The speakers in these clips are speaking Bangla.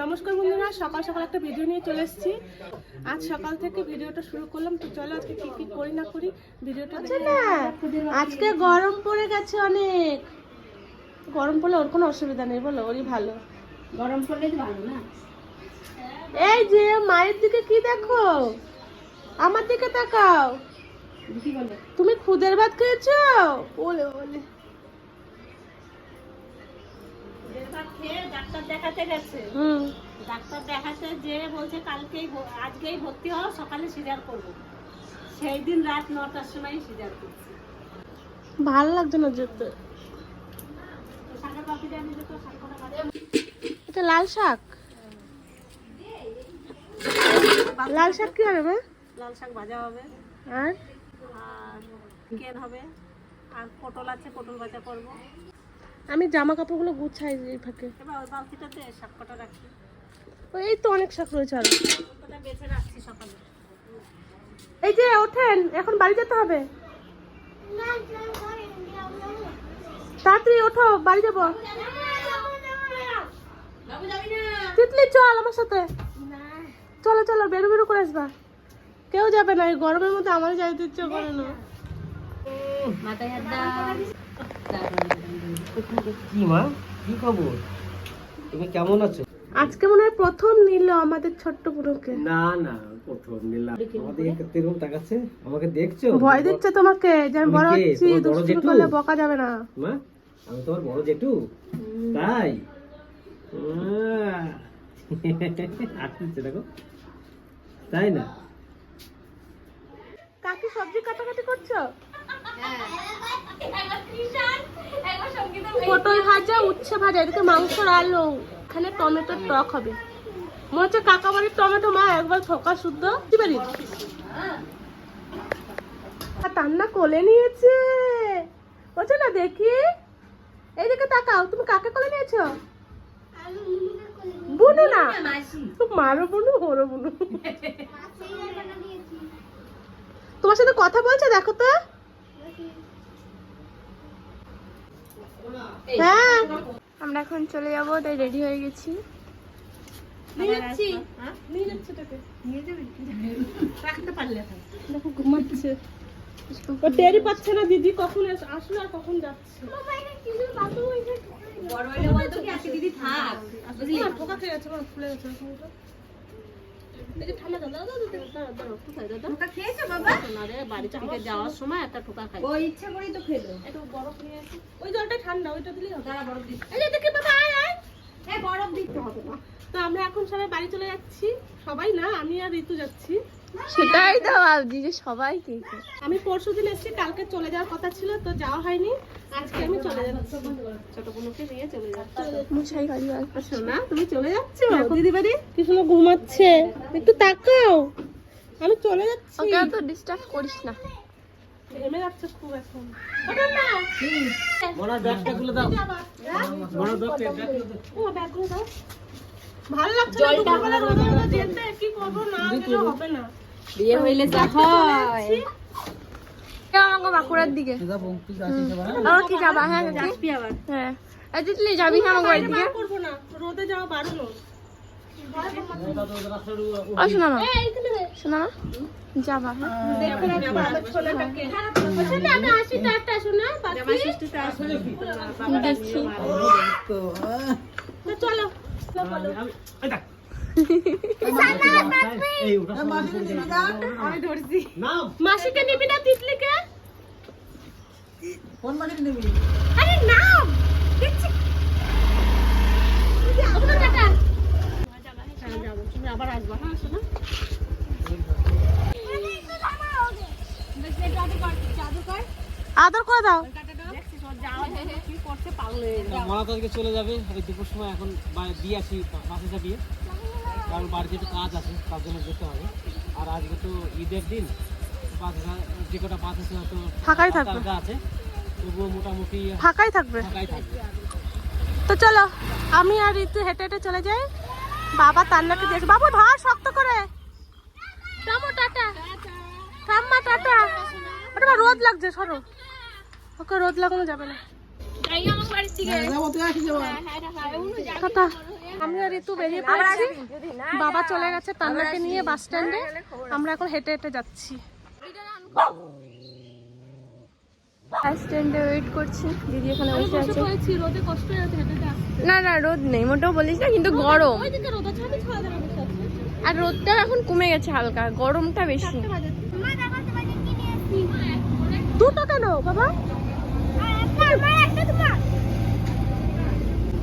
নমস্কার বন্ধুরা সকাল সকাল একটা ভিডিও নিয়ে চলে এসেছি। আজ সকাল থেকে ভিডিওটা শুরু করলাম তো চলো আজকে কি কি করি না করি ভিডিওটা আচ্ছা না আজকে গরম পড়ে গেছে অনেক। গরম পড়লে ওর কোনো অসুবিধা নেই বলো ওরই ভালো। গরম পড়লে ভালো না? এই যে মায়ের দিকে কি দেখো? আমার দিকে তাকাও। তুমি খুদের ভাত খেয়েছো? ওলে ওলে। খেয়ে ডাক্তার দেখাতে গেছে হুম। ডাক্তার দেখাতে যে বলছে কালকেই আজকেই ভর্তি হও সকালে সিজার করব। সেই দিন রাত নটার সময় সিজার করছি। ভালো লাগছে না যেতে। এটা লাল শাক? লাল শাক কি হবে মা? লাল শাক ভাজা হবে। আর কেন হবে? আর পটল আছে পটল ভাজা করব। আমি জামা কাপড়গুলো গুছাই এই ফাঁকে। ওই বালতিটাতে শাক রাখি। এই তো অনেক শাক রয়েছে আরও। ওটা বেছে রাখছি সকালে। এই যে ওঠেন এখন বাড়ি যেতে হবে? তাড়াতাড়ি ওঠো বাড়ি যাব। তিতলি চল আমার সাথে। চলো চলো বেরু বেরু করে আসবা। কেউ যাবে না এই গরমের মধ্যে আমার যাইতে ইচ্ছে করে না। কি মা? কি খবর? তুমি কেমন আছো? আজকে মনে হয় প্রথম নিল আমাদের ছোট্ট বুড়োকে। না না প্রথম নিলাম। আমাদের তাকাচ্ছে? আমাকে দেখছ? ভয় দিচ্ছে তোমাকে যে আমি বড় হচ্ছি জেঠু? করলে বকা যাবে না। মা আমি তোমার বড় জেঠু? তাই? আসছে দেখো? তাই না? কাকি সবজি কাটাকাটি করছ? পটল ভাজা উচ্ছে ভাজা এদিকে মাংসর আলু। এখানে টমেটোর টক হবে। মনে হচ্ছে কাকা বাড়ির টমেটো মা একবার থোকা শুদ্ধ। কি পারি আর টান্না কোলে নিয়েছে। বলছো না দেখি। এইদিকে তাকাও তুমি কাকে কোলে নিয়েছো? বুনু না। মারো বুনু ওরো বুনু। তোমার সাথে কথা বলছে দেখো তো। হ্যাঁ। আমরা এখন চলে যাব তাই রেডি হয়ে গেছি। টেরই পাচ্ছে না দিদি কখন আসলো আর কখন যাচ্ছে? বড় হইলে বলতো কি আজকে দিদি থাক। বুঝলি না, পোকা খেয়ে গেছে আমার ফুলে গেছে যাওয়ার সময় একটা টোকা খাই। ও ইচ্ছা করেই তো খেলো। একটু বরফ নিয়ে আসি। ওই জলটা ঠান্ডা ওইটা দিলেই হবে। দাঁড়া বরফ দিচ্ছি। এই যে দেখি বাবা আয় আয়। এ বরফ দিতে হবে না। তো আমরা এখন সবাই বাড়ি চলে যাচ্ছি। সবাই না আমি আর ঋতু যাচ্ছি। সেটাই তো ভাবছি যে সবাই কে কে। আমি পরশু দিন এসেছি কালকে চলে যাওয়ার কথা ছিল তো যাওয়া হয়নি। আজকে আমি চলে যাচ্ছি ছোট বোনকে নিয়ে চলে যাচ্ছি। মশাই গাড়ি বার সোনা তুমি চলে যাচ্ছ? দিদি বাড়ি কি সময় ঘুমাচ্ছে। একটু তাকাও। আমি চলে যাচ্ছি। ওকে তো ডিস্টার্ব করিস না। ঘেমে যাচ্ছে খুব এখন। ওটা না বড় ব্যাগটা খুলে দাও। বড় ব্যাগটা। ও ব্যাগগুলো দাও। ভালো লাগছে না রোদে যেতে কি করব না গেলে হবে না বিয়ে হইলে যা হয় আমাকে বাঁকুড়ার দিকে কি যাবা হ্যাঁ কাকি হ্যাঁ এই যাবি হ্যাঁ আমার বাড়ির দিকে করব না রোদে যাওয়া বারণ ও শোনা মা শোনা মা যাবা হ্যাঁ চলো আবার আসবা হ্যাঁ শোনো আদর করে দাও দেখছিস ওর যাওয়া কি করছে পাগল হয়ে যাবে মারা তো আজকে চলে যাবে। ওই দুপুর সময় এখন দিয়ে আসি মাসে বিয়ে কারণ বাড়িতে একটু কাজ আছে তার জন্য যেতে হবে। আর আজকে তো ঈদের দিন। পাঁচ হাজার যে কটা পাঁচ আছে হয়তো ফাঁকাই থাকবে। আছে। তবুও মোটামুটি ফাঁকাই থাকবে। ফাঁকাই থাকবে। তো চলো আমি আর ঋতু হেঁটে হেঁটে চলে যাই। বাবা তান্নাকে দেখ বাবু ধর শক্ত করে। টামো টাটা। ঠাম্মা টাটা। ওটা রোদ লাগছে সরো। ওকে রোদ লাগানো যাবে না। আমি আর ঋতু বেরিয়ে পড়েছি। বাবা চলে গেছে তান্নাকে নিয়ে বাস স্ট্যান্ডে। আমরা এখন হেঁটে হেঁটে যাচ্ছি। স্ট্যান্ডে ওয়েট করছি। দিদি এখানে বসে আছে। রোদে কষ্ট হয়ে না না রোদ নেই মোটেও বলিস না কিন্তু গরম। আর রোদটা এখন কমে গেছে হালকা গরমটা বেশি। দুটো কেন বাবা?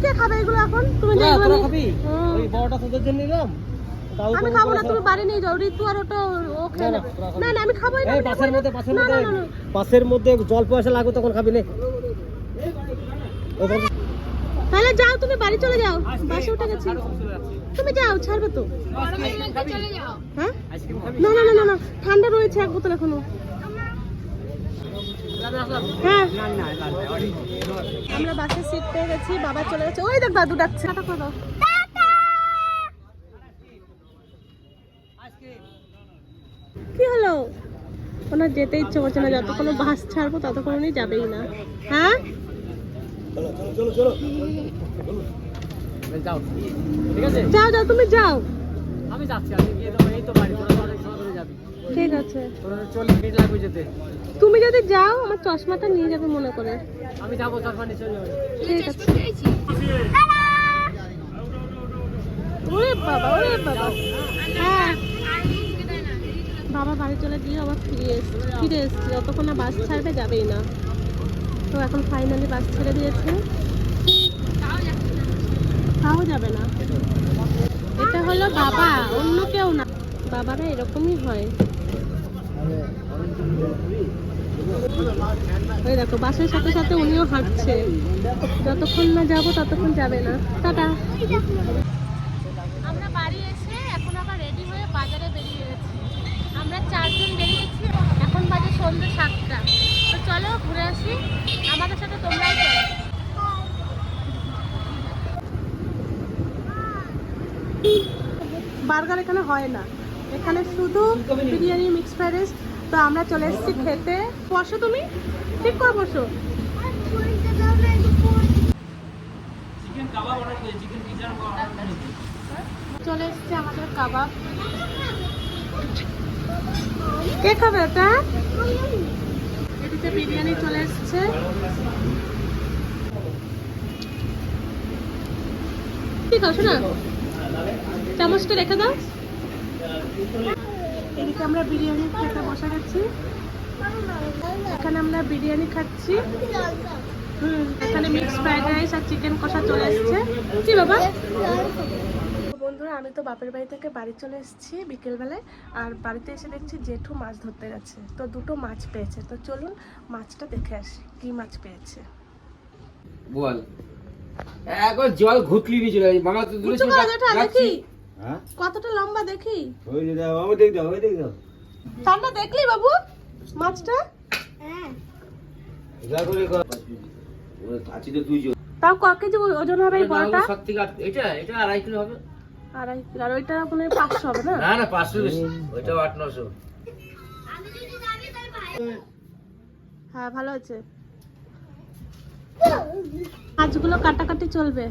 কে খাবে এগুলো এখন? তুমি যে তোরা এগুলো তোরা নিয়ে- খাবি। ওই বড়টা তোদের জন্য নিলাম। আমি খাব না তুমি বাড়ি নিয়ে যাও। ঋতু আর ওটা ও খেয়ে না। না না আমি খাবোই না বাসের মধ্যে বাসের মধ্যে না, না, না। বাসের মধ্যে জল পয়সা লাগবে তখন খাবি না। তাহলে যাও তুমি বাড়ি চলে যাও। বাসে উঠে গেছি। তুমি যাও ছাড়বে তো। হ্যাঁ? না না না না না। ঠান্ডা রয়েছে এক বোতল এখনও। হ্যাঁ আমরা বাসে সিট পেয়ে গেছি, বাবা চলে গেছে। ওই দেখ দাদু ডাকছে। কি হলো? ওনার যেতে ইচ্ছে করছে না, যতক্ষণ বাস ছাড়বো ততক্ষণ যাবেই না। হ্যাঁ? যাও যাও, তুমি যাও। আমি যাচ্ছি ঠিক আছে। তুমি যদি যাও আমার চশমাটা নিয়ে যাবে মনে করে। আমি যাব চশমা নিয়ে চলে যাব। ঠিক আছে। ওরে বাবা ওরে বাবা। হ্যাঁ। বাবা বাড়ি চলে গিয়ে আবার ফিরে এসছে ফিরে এসছে। যতক্ষণ না বাস ছাড়বে যাবেই না। তো এখন ফাইনালি বাস ছেড়ে দিয়েছে। তাও যাবে না। এটা হলো বাবা অন্য কেউ না। বাবারা এরকমই হয়। ওই দেখো বাসের সাথে সাথে উনিও হাঁটছে। যতক্ষণ না যাব ততক্ষণ যাবে না। টাটা। আমরা বাড়ি এসে এখন আবার রেডি হয়ে বাজারে বেরিয়ে গেছি। আমরা চারজন বেরিয়েছি এখন বাজে সন্ধ্যে সাতটা। তো চলো ঘুরে আসি। আমাদের সাথে তোমরাও চলো। বার্গার এখানে হয় না। এখানে শুধু বিরিয়ানি মিক্স ফ্রাইড রাইস তো আমরা চলে এসেছি খেতে। বসো তুমি। ঠিক করে বসো। চলে এসছে আমাদের কাবাব। কে খাবে ওটা? এদিকে বিরিয়ানি চলে এসছে। ঠিক আছে না? চামচটা রেখে দাও। এদিকে আমরা বিরিয়ানি খেতে বসে গেছি। এখানে আমরা বিরিয়ানি খাচ্ছি। হুম এখানে মিক্স ফ্রাইড রাইস আর চিকেন কষা চলে এসছে। বাবা। বন্ধুরা আমি তো বাপের বাড়ি থেকে বাড়ি চলে এসেছি বিকেলবেলায়। আর বাড়িতে এসে দেখছি জেঠু মাছ ধরতে গেছে তো দুটো মাছ পেয়েছে। তো চলুন মাছটা দেখে আসি কি মাছ পেয়েছে। বল। একবার জল ঘুটলি নিয়ে চলে যাচ্ছে তো দূরে উঁচু হ্যাঁ? কতটা লম্বা দেখি? ওই যে দাও আমি দেখ দাও ওই দেখ। দাও ঠান্ডা দেখলি বাবু? মাছটা? যা করে কর। ওরে কাছি তো তুই তাও ক কেজি ওজন হবে এই বড়টা? সাত থেকে আট এটা এটা আড়াই কিলো হবে। আড়াই কিলো। আর ওইটা মানে পাঁচশো হবে না? না না পাঁচশো বেশি। ওইটাও আট নশো। হ্যাঁ ভালো আছে। মাছগুলো কাটাকাটি চলবে।